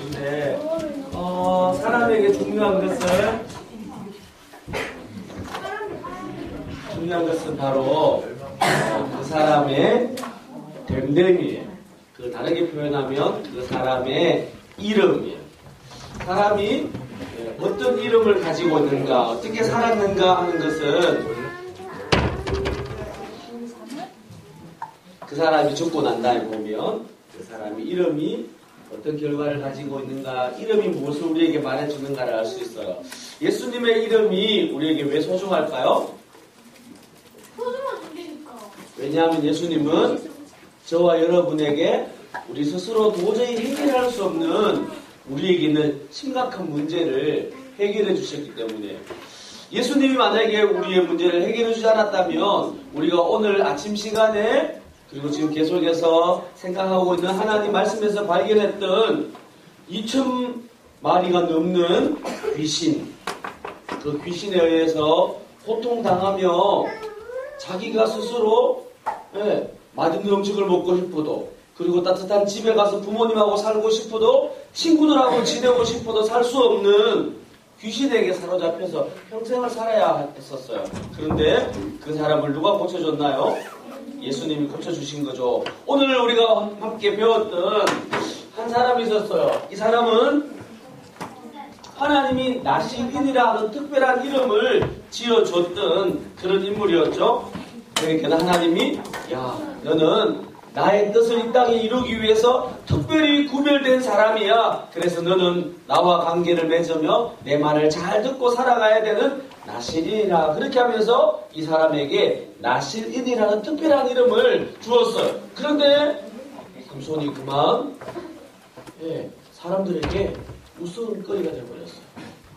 근데 어, 사람에게 중요한 것은 중요한 것은 바로 어, 그 사람의 됨됨이에요. 그 다르게 표현하면 그 사람의 이름이에요. 사람이 예, 어떤 이름을 가지고 있는가, 어떻게 살았는가 하는 것은 그 사람이 죽고 난 다음에 보면 그 사람이 이름이 어떤 결과를 가지고 있는가, 이름이 무엇을 우리에게 말해주는가를 알 수 있어요. 예수님의 이름이 우리에게 왜 소중할까요? 왜냐하면 예수님은 저와 여러분에게 우리 스스로 도저히 해결할 수 없는 우리에게 있는 심각한 문제를 해결해 주셨기 때문에 예수님이 만약에 우리의 문제를 해결해 주지 않았다면 우리가 오늘 아침 시간에 그리고 지금 계속해서 생각하고 있는 하나님 말씀에서 발견했던 2천 마리가 넘는 귀신 그 귀신에 의해서 고통당하며 자기가 스스로 예, 맛있는 음식을 먹고 싶어도 그리고 따뜻한 집에 가서 부모님하고 살고 싶어도 친구들하고 지내고 싶어도 살 수 없는 귀신에게 사로잡혀서 평생을 살아야 했었어요. 그런데 그 사람을 누가 고쳐줬나요? 예수님이 고쳐주신 거죠. 오늘 우리가 함께 배웠던 한 사람이 있었어요. 이 사람은 하나님이 나시인이라 하는 특별한 이름을 지어줬던 그런 인물이었죠. 그러니까 하나님이 야 너는 나의 뜻을 이 땅에 이루기 위해서 특별히 구별된 사람이야. 그래서 너는 나와 관계를 맺으며 내 말을 잘 듣고 살아가야 되는 나실인이라. 그렇게 하면서 이 사람에게 나실인이라는 특별한 이름을 주었어요. 그런데 삼손이 그만 예, 사람들에게 웃음거리가 되어버렸어요.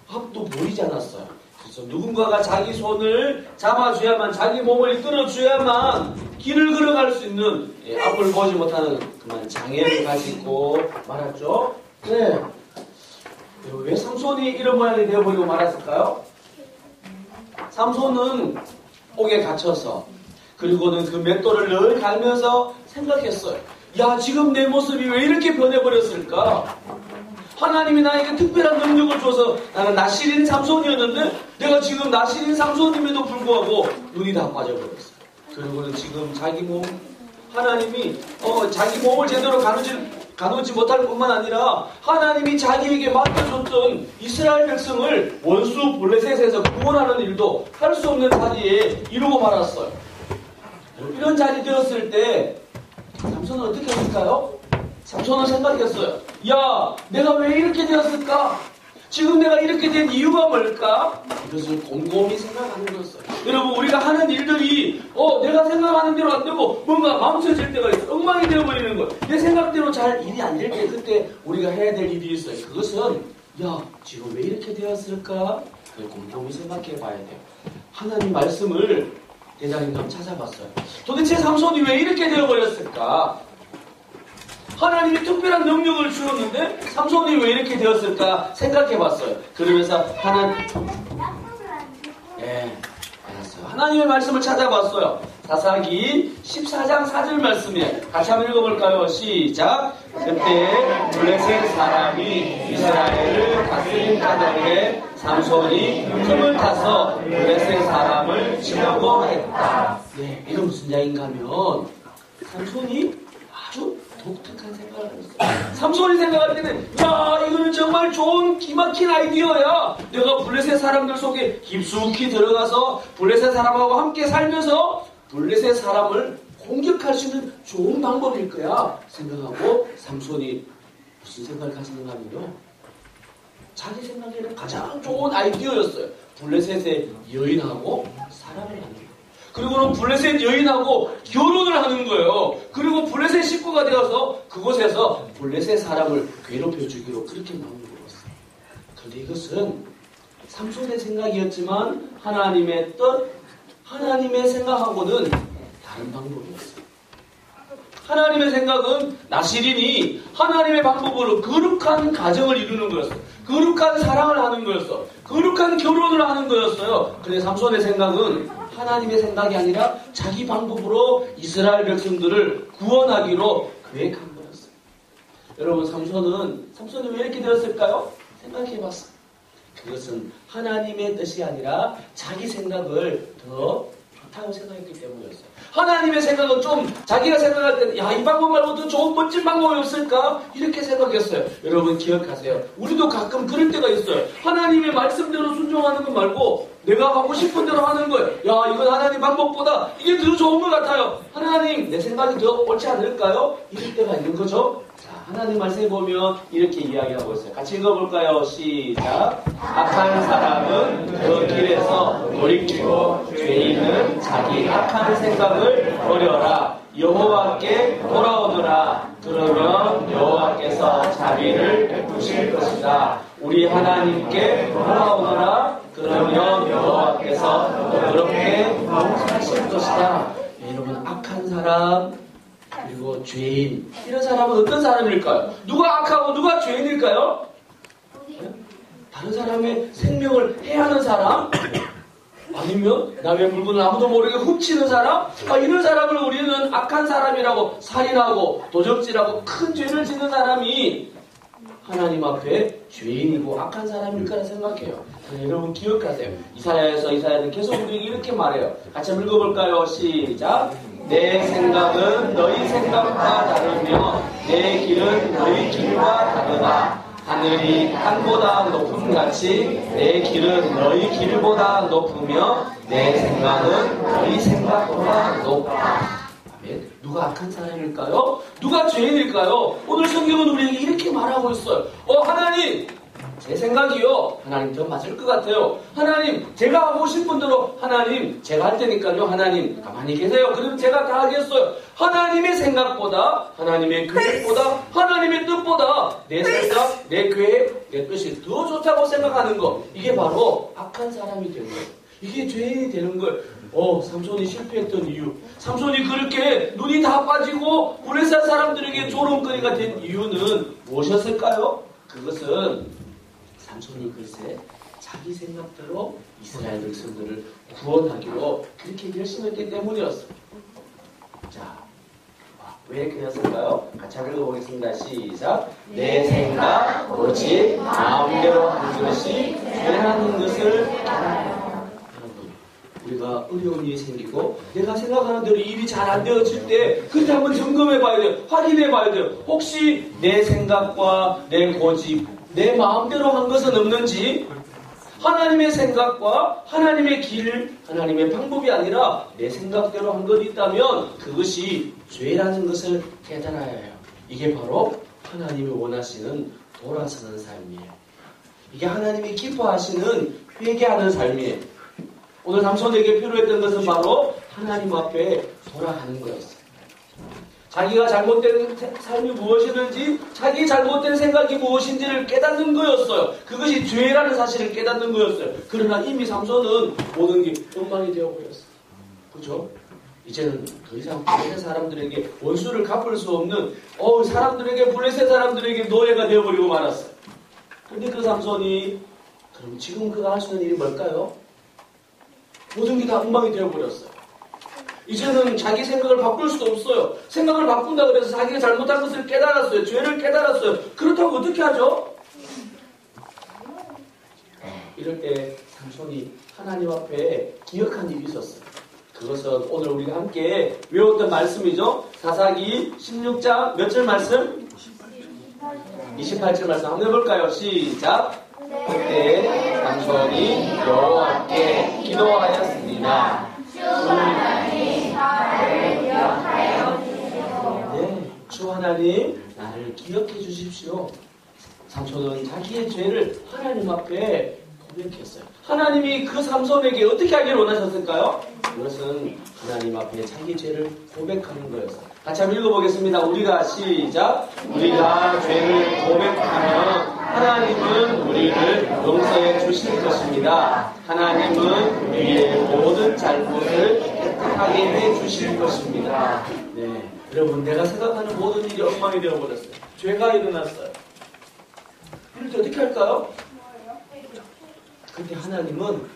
앞도 보이지 않았어요. 그래서 누군가가 자기 손을 잡아줘야만, 자기 몸을 끌어줘야만 길을 걸어갈 수 있는 예, 앞을 보지 못하는 그만 장애를 가지고 말았죠. 네. 왜 삼손이 이런 모양이 되어버리고 말았을까요? 삼손은 옥에 갇혀서 그리고는 그 맷돌을 늘 갈면서 생각했어요. 야, 지금 내 모습이 왜 이렇게 변해버렸을까? 하나님이 나에게 특별한 능력을 줘서 나는 나시린 삼손이었는데 내가 지금 나시린 삼손임에도 불구하고 눈이 다 빠져버렸어. 그리고는 지금 자기 몸 하나님이 어, 자기 몸을 제대로 가누지, 가누지 못할 뿐만 아니라 하나님이 자기에게 맡겨줬던 이스라엘 백성을 원수 블레셋에서 구원하는 일도 할 수 없는 자리에 이루고 말았어요. 이런 자리 되었을 때 삼손은 어떻게 했을까요? 삼손은 생각했어요. 야, 내가 왜 이렇게 되었을까? 지금 내가 이렇게 된 이유가 뭘까? 이것을 곰곰이 생각하는 거였어요. 여러분, 우리가 하는 일들이, 어, 내가 생각하는 대로 안 되고, 뭔가 망쳐질 때가 있어. 엉망이 되어버리는 거예요. 내 생각대로 잘 일이 안 될 때, 그때 우리가 해야 될 일이 있어요. 그것은, 야, 지금 왜 이렇게 되었을까? 그걸 곰곰이 생각해 봐야 돼요. 하나님 말씀을 대장님 좀 찾아봤어요. 도대체 삼손이 왜 이렇게 되어버렸을까? 하나님이 특별한 능력을 주었는데 삼손이 왜 이렇게 되었을까 생각해 봤어요. 그러면서 하나님 예, 알았어요. 하나님의 말씀을 찾아봤어요. 사사기 14장 4절 말씀에 같이 한번 읽어볼까요? 시작. 그때 블레셋 사람이 이스라엘을 다스린 까닭에 삼손이 힘을 타서 블레셋 사람을 치려고 했다. 네, 이건 무슨 이야기인가 하면 삼손이 삼손이 생각할 때는 야 이거는 정말 좋은 기막힌 아이디어야. 내가 블레셋 사람들 속에 깊숙이 들어가서 블레셋 사람하고 함께 살면서 블레셋 사람을 공격할 수 있는 좋은 방법일 거야 생각하고 삼손이 무슨 생각을 가지는가 하면요. 자기 생각에는 가장 좋은 아이디어였어요. 블레셋의 여인하고 사람을 만들고 그리고는 블레셋 여인하고 결혼을 하는 거예요. 그리고 블레셋 식구가 되어서 그곳에서 블레셋 사람을 괴롭혀 주기로 그렇게 나오는 거였어요. 그런데 이것은 삼손의 생각이었지만 하나님의 뜻, 하나님의 생각하고는 다른 방법이었어요. 하나님의 생각은 나시린이 하나님의 방법으로 거룩한 가정을 이루는 거였어요. 거룩한 사랑을 하는 거였어. 거룩한 결혼을 하는 거였어요. 근데 삼손의 생각은 하나님의 생각이 아니라 자기 방법으로 이스라엘 백성들을 구원하기로 계획한 거였어요. 여러분 삼손은 삼손이 왜 이렇게 되었을까요? 생각해봤어. 그것은 하나님의 뜻이 아니라 자기 생각을 더 좋다고 생각했기 때문이었어요. 하나님의 생각은 좀 자기가 생각할 때는 야 이 방법 말고 더 좋은 멋진 방법이 없을까 이렇게 생각했어요. 여러분 기억하세요. 우리도 가끔 그럴 때가 있어요. 하나님의 말씀대로 순종하는 것 말고 내가 하고 싶은 대로 하는 거예요. 야 이건 하나님 방법보다 이게 더 좋은 것 같아요. 하나님 내 생각이 더 옳지 않을까요? 이럴 때가 있는 거죠. 자 하나님 말씀에 보면 이렇게 이야기하고 있어요. 같이 읽어볼까요? 시작. 악한 사람은 그 길에서 돌이키고 죄인은 자기 악한 생각을 버려라. 여호와께 돌아오너라. 그러면 여호와께서 자비를 베푸실 것이다. 우리 하나님께 돌아오너라. 그러면 여호와께서 그렇게 용서하실 것이다. 네, 여러분 악한 사람 그리고 죄인 이런 사람은 어떤 사람일까요? 누가 악하고 누가 죄인일까요? 다른 사람의 생명을 해하는 사람? 아니면 남의 물건을 아무도 모르게 훔치는 사람? 아, 이런 사람을 우리는 악한 사람이라고 살인하고 도적질하고 큰 죄를 짓는 사람이 하나님 앞에 죄인이고 악한 사람일까라 생각해요. 여러분 기억하세요. 이사야에서 이사야는 계속 우리에게 이렇게 말해요. 같이 한번 읽어볼까요? 시작. 내 생각은 너희 생각과 다르며 내 길은 너희 길과 다르다. 하늘이 땅보다 높음 같이 내 길은 너희 길보다 높으며 내 생각은 너희 생각보다 높다. 아멘. 누가 악한 사람일까요? 누가 죄인일까요? 오늘 성경은 우리에게 이렇게 말하고 있어요. 어, 하나님! 제 생각이요. 하나님 더 맞을 것 같아요. 하나님, 제가 하고 싶은 대로 하나님, 제가 할 테니까요. 하나님, 가만히 계세요. 그럼 제가 다 하겠어요. 하나님의 생각보다, 하나님의 계획보다, 하나님의 뜻보다 내 생각, 내 계획, 내 뜻이 더 좋다고 생각하는 거. 이게 바로 악한 사람이 되는 거예요. 이게 죄인이 되는 거예요. 어, 삼손이 실패했던 이유. 삼손이 그렇게 눈이 다 빠지고 브레사 사람들에게 조롱거리가 된 이유는 무엇이었을까요? 그것은 삼손이 글쎄 자기 생각대로 이스라엘 백성들을 구원하기로 그렇게 열심히 했기 때문이었어요. 자, 왜 이렇게 되었을까요? 같이 한번 읽어보겠습니다. 시작. 내 생각, 오직 마음대로 하는 것이 죄라는 것을 여러분, 우리가 어려운 일이 생기고 내가 생각하는 대로 일이 잘 안 되어질 때 그때 한번 점검해 봐야 돼요. 확인해 봐야 돼요. 혹시 내 생각과 내 고집, 내 마음대로 한 것은 없는지 하나님의 생각과 하나님의 길, 하나님의 방법이 아니라 내 생각대로 한 것이 있다면 그것이 죄라는 것을 깨달아야 해요. 이게 바로 하나님이 원하시는 돌아서는 삶이에요. 이게 하나님이 기뻐하시는 회개하는 삶이에요. 오늘 삼손에게 필요했던 것은 바로 하나님 앞에 돌아가는 거였어요. 자기가 잘못된 삶이 무엇이든지 자기 잘못된 생각이 무엇인지를 깨닫는 거였어요. 그것이 죄라는 사실을 깨닫는 거였어요. 그러나 이미 삼손은 모든 게 엉망이 되어버렸어요. 그죠? 이제는 더 이상 블레셋 사람들에게 원수를 갚을 수 없는 어 사람들에게 블레셋 사람들에게 노예가 되어버리고 말았어요. 근데 그 삼손이 그럼 지금 그가 할 수 있는 일이 뭘까요? 모든 게다 엉망이 되어버렸어요. 이제는 자기 생각을 바꿀 수도 없어요. 생각을 바꾼다 그래서 자기가 잘못한 것을 깨달았어요. 죄를 깨달았어요. 그렇다고 어떻게 하죠? 이럴 때 삼손이 하나님 앞에 기억한 일이 있었어요. 그것은 오늘 우리가 함께 외웠던 말씀이죠. 사사기 16장 몇 절 말씀? 28절 말씀 한번 해볼까요? 시작. 그때 삼손이 여호와께 기도하였습니다. 주 하나님 나를 기억해 주십시오. 삼손은 자기의 죄를 하나님 앞에 고백했어요. 하나님이 그 삼손에게 어떻게 하기를 원하셨을까요? 그것은 하나님 앞에 자기 죄를 고백하는 거였어요. 같이 한번 읽어보겠습니다. 우리가 시작. 우리가 죄를 고백하면 하나님은 우리를 용서해 주실 것입니다. 하나님은 우리의 모든 잘못을 깨끗하게 해 주실 것입니다. 네. 여러분, 내가 생각하는 모든 일이 엉망이 되어버렸어요. 죄가 일어났어요. 이럴 때 어떻게 할까요? 근데 하나님은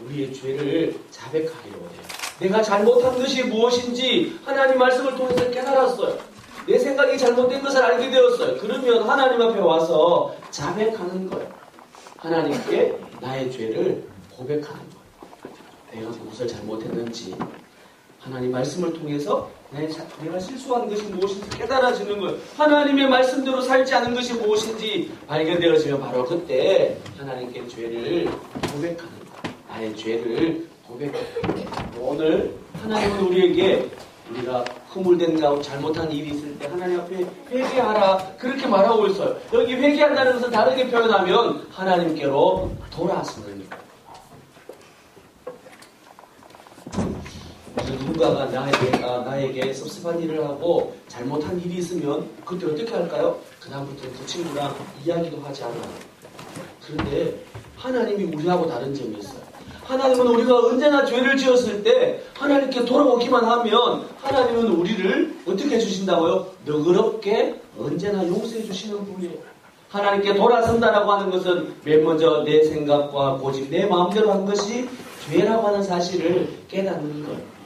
우리의 죄를 자백하기로 해요. 내가 잘못한 것이 무엇인지 하나님 말씀을 통해서 깨달았어요. 내 생각이 잘못된 것을 알게 되었어요. 그러면 하나님 앞에 와서 자백하는 거예요. 하나님께 나의 죄를 고백하는 거예요. 내가 무엇을 잘못했는지 하나님 말씀을 통해서 내가 실수한 것이 무엇인지 깨달아지는 거예요. 하나님의 말씀대로 살지 않은 것이 무엇인지 발견되어지면 바로 그때 하나님께 죄를 고백하는. 나의 죄를 고백하는. 오늘 하나님은 우리에게 우리가 흐물된 가운데 잘못한 일이 있을 때 하나님 앞에 회개하라 그렇게 말하고 있어요. 여기 회개한다는 것을 다르게 표현하면 하나님께로 돌아서는 누군가가 나에게, 아, 나에게 섭섭한 일을 하고 잘못한 일이 있으면 그때 어떻게 할까요? 그다음부터 그 친구랑 이야기도 하지 않아요. 그런데 하나님이 우리하고 다른 점이 있어요. 하나님은 우리가 언제나 죄를 지었을 때 하나님께 돌아오기만 하면 하나님은 우리를 어떻게 해주신다고요? 너그럽게 언제나 용서해 주시는 분이에요. 하나님께 돌아선다라고 하는 것은 맨 먼저 내 생각과 고집, 내 마음대로 한 것이 죄라고 하는 사실을 깨닫는 거예요.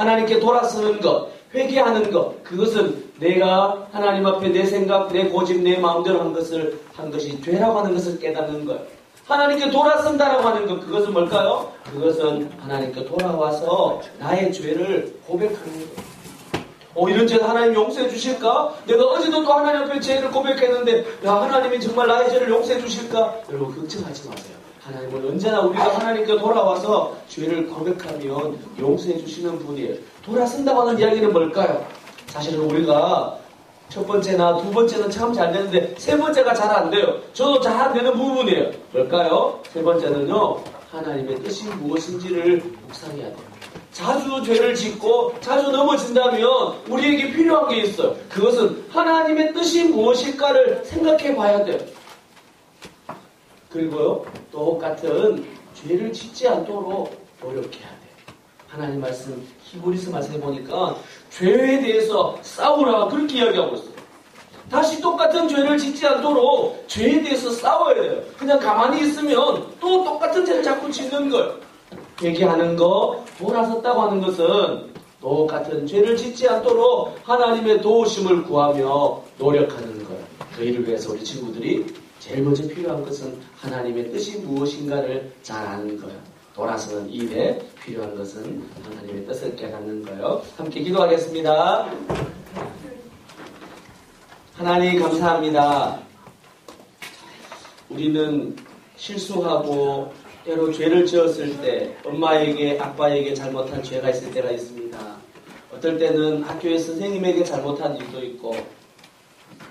하나님께 돌아서는 것, 회개하는 것, 그것은 내가 하나님 앞에 내 생각, 내 고집, 내 마음대로 한 것을 한 것이 죄라고 하는 것을 깨닫는 거예요. 하나님께 돌아선다라고 하는 것, 그것은 뭘까요? 그것은 하나님께 돌아와서 나의 죄를 고백하는 것. 어, 이런 죄 하나님 용서해 주실까? 내가 어제도 또 하나님 앞에 죄를 고백했는데, 야, 하나님이 정말 나의 죄를 용서해 주실까? 여러분, 걱정하지 마세요. 하나님은 언제나 우리가 하나님께 돌아와서 죄를 고백하면 용서해 주시는 분이에요. 돌아선다고 하는 이야기는 뭘까요? 사실은 우리가 첫 번째나 두 번째는 참 잘 되는데 세 번째가 잘 안 돼요. 저도 잘 안 되는 부분이에요. 뭘까요? 세 번째는요. 하나님의 뜻이 무엇인지를 묵상해야 돼요. 자주 죄를 짓고 자주 넘어진다면 우리에게 필요한 게 있어요. 그것은 하나님의 뜻이 무엇일까를 생각해 봐야 돼요. 그리고요, 똑같은 죄를 짓지 않도록 노력해야 돼. 하나님 말씀 히브리스 말씀해 보니까 죄에 대해서 싸우라 그렇게 이야기하고 있어요. 다시 똑같은 죄를 짓지 않도록 죄에 대해서 싸워야 돼요. 그냥 가만히 있으면 또 똑같은 죄를 자꾸 짓는 거예요. 얘기하는 거, 돌아섰다고 하는 것은 똑같은 죄를 짓지 않도록 하나님의 도우심을 구하며 노력하는 거예요. 그 일을 위해서 우리 친구들이 제일 먼저 필요한 것은 하나님의 뜻이 무엇인가를 잘 아는 거예요. 돌아서는 일에 필요한 것은 하나님의 뜻을 깨닫는 거예요. 함께 기도하겠습니다. 하나님 감사합니다. 우리는 실수하고 때로 죄를 지었을 때 엄마에게 아빠에게 잘못한 죄가 있을 때가 있습니다. 어떨 때는 학교의 선생님에게 잘못한 일도 있고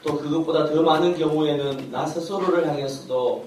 또 그것보다 더 많은 경우에는 나 스스로를 향해서도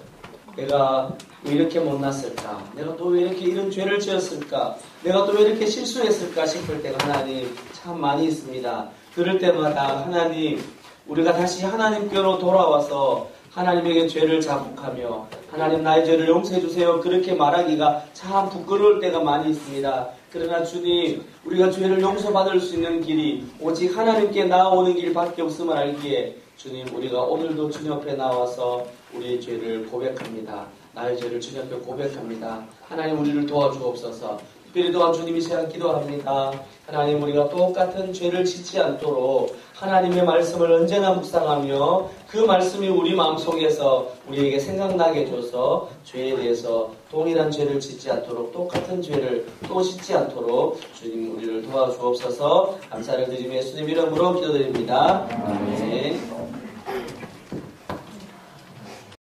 내가 왜 이렇게 못났을까? 내가 또 왜 이렇게 이런 죄를 지었을까? 내가 또 왜 이렇게 실수했을까 싶을 때가 하나님 참 많이 있습니다. 그럴 때마다 하나님 우리가 다시 하나님께로 돌아와서 하나님에게 죄를 자복하며 하나님 나의 죄를 용서해 주세요. 그렇게 말하기가 참 부끄러울 때가 많이 있습니다. 그러나 주님, 우리가 죄를 용서받을 수 있는 길이 오직 하나님께 나아오는 길밖에 없음을 알기에 주님, 우리가 오늘도 주님 앞에 나와서 우리의 죄를 고백합니다. 나의 죄를 주님 앞에 고백합니다. 하나님 우리를 도와주옵소서. 특별히 또한 주님이 시간 기도합니다. 하나님 우리가 똑같은 죄를 짓지 않도록 하나님의 말씀을 언제나 묵상하며 그 말씀이 우리 마음속에서 우리에게 생각나게 해줘서 죄에 대해서 동일한 죄를 짓지 않도록 똑같은 죄를 또 짓지 않도록 주님 우리를 도와주옵소서 감사를 드리며 예수님 이름으로 기도드립니다. 아멘.